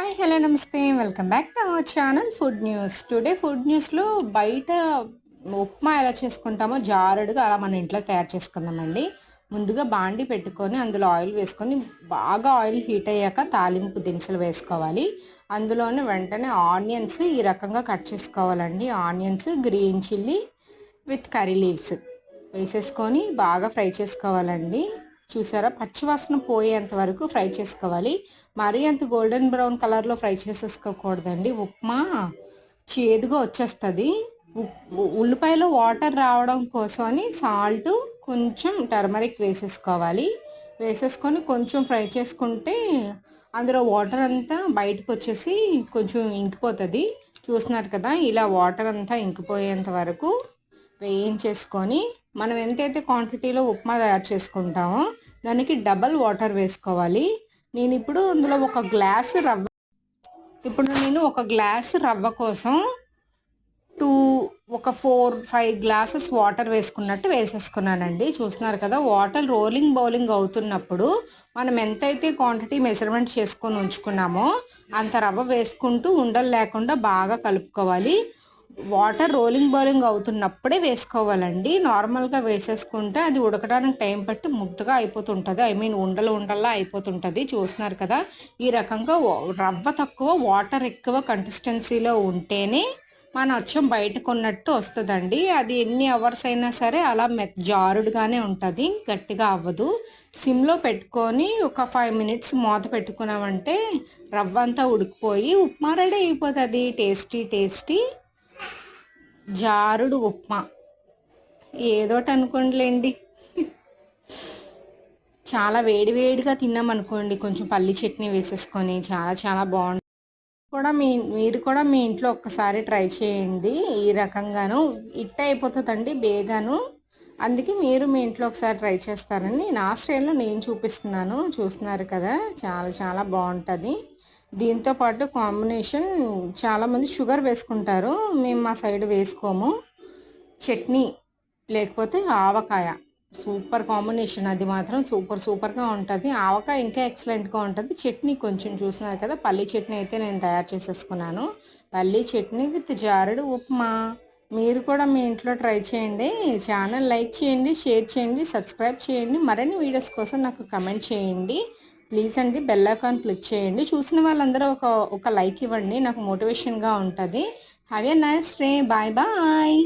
Hi hello నమస్తే. Welcome back to our channel food news. Today food న్యూస్లో బయట ఉప్మా ఎలా చేసుకుంటామో జారుడుగా అలా మన ఇంట్లో తయారు చేసుకుందామండి. ముందుగా బాండి పెట్టుకొని అందులో ఆయిల్ వేసుకొని బాగా ఆయిల్ హీట్ అయ్యాక తాలింపు దినుసులు వేసుకోవాలి. అందులోనే వెంటనే ఆనియన్స్ ఈ రకంగా కట్ చేసుకోవాలండి. Onions green chilli with curry leaves వేసేసుకొని బాగా ఫ్రై చేసుకోవాలండి. చూసారా? పచ్చివాసన పోయేంత వరకు ఫ్రై చేసుకోవాలి. మరీ అంత గోల్డెన్ బ్రౌన్ కలర్లో ఫ్రై చేసేసుకోకూడదండి. ఉప్మా చేదుగా వచ్చేస్తుంది. ఉల్లిపాయలో వాటర్ రావడం కోసం అని సాల్ట్ కొంచెం టర్మరిక్ వేసేసుకోవాలి. వేసేసుకొని కొంచెం ఫ్రై చేసుకుంటే అందులో వాటర్ అంతా బయటకు వచ్చేసి కొంచెం ఇంకిపోతుంది. చూస్తున్నారు కదా ఇలా వాటర్ అంతా ఇంకిపోయేంత వరకు వేయించేసుకొని మనం ఎంతైతే క్వాంటిటీలో ఉప్మా తయారు చేసుకుంటామో దానికి డబల్ వాటర్ వేసుకోవాలి. నేను ఇప్పుడు అందులో ఒక గ్లాస్ రవ్వ ఇప్పుడు నేను ఒక గ్లాస్ రవ్వ కోసం టూ ఒక ఫోర్ ఫైవ్ గ్లాసెస్ వాటర్ వేసుకున్నట్టు వేసేసుకున్నానండి. చూస్తున్నారు కదా వాటర్ రోలింగ్ బౌలింగ్ అవుతున్నప్పుడు మనం ఎంతైతే క్వాంటిటీ మెజర్మెంట్ చేసుకొని ఉంచుకున్నామో అంత రవ్వ వేసుకుంటూ ఉండలు లేకుండా బాగా కలుపుకోవాలి. వాటర్ రోలింగ్ బౌలింగ్ అవుతున్నప్పుడే వేసుకోవాలండి. నార్మల్గా వేసేసుకుంటే అది ఉడకడానికి టైం పట్టి ముద్దగా అయిపోతుంటుంది. ఐ మీన్ ఉండలు ఉండల్లా అయిపోతుంటుంది. చూస్తున్నారు కదా ఈ రకంగా రవ్వ తక్కువ వాటర్ ఎక్కువ కన్సిస్టెన్సీలో ఉంటేనే మన అచ్చం బయటకు ఉన్నట్టు వస్తుందండి. అది ఎన్ని అవర్స్ అయినా సరే అలా మెత్ జారుడుగానే ఉంటుంది. గట్టిగా అవ్వదు. సిమ్లో పెట్టుకొని ఒక ఫైవ్ మినిట్స్ మూత పెట్టుకున్నామంటే రవ్వ అంతా ఉడికిపోయి ఉప్మా రెడీ అయిపోతుంది. Tasty tasty. జారుడు ఉప్మా. ఏదోటి అనుకోండిలేండి చాలా వేడి వేడిగా తిన్నామనుకోండి కొంచెం పల్లి చట్నీ వేసేసుకొని చాలా చాలా బాగుంటుంది కూడా మీ మీరు కూడా మీ ఇంట్లో ఒక్కసారి ట్రై చేయండి. ఈ రకంగాను ఇట్ట అయిపోతుందండి బేగాను. అందుకే మీరు మీ ఇంట్లో ఒకసారి ట్రై చేస్తారని నా స్టైల్లో నేను చూపిస్తున్నాను. చూస్తున్నారు కదా చాలా చాలా బాగుంటుంది. దీంతో పాటు కాంబినేషన్ చాలామంది షుగర్ వేసుకుంటారు. మేము మా సైడ్ వేసుకోము. చట్నీ లేకపోతే ఆవకాయ. Super combination. అది మాత్రం సూపర్ సూపర్గా ఉంటుంది. ఆవకాయ ఇంకా ఎక్సలెంట్గా ఉంటుంది. చట్నీ కొంచెం చూసినారు కదా పల్లీ చట్నీ అయితే నేను తయారు చేసేసుకున్నాను. పల్లీ చట్నీ విత్ జారుడు ఉప్మా. మీరు కూడా మీ ఇంట్లో ట్రై చేయండి. ఛానల్ లైక్ చేయండి షేర్ చేయండి సబ్స్క్రైబ్ చేయండి. మరిన్ని వీడియోస్ కోసం నాకు కమెంట్ చేయండి. ప్లీజ్ అండి బెల్ ఐకాన్ క్లిక్ చేయండి. చూసిన వాళ్ళందరూ ఒక ఒక లైక్ ఇవ్వండి. నాకు మోటివేషన్గా ఉంటుంది. Have a nice day bye bye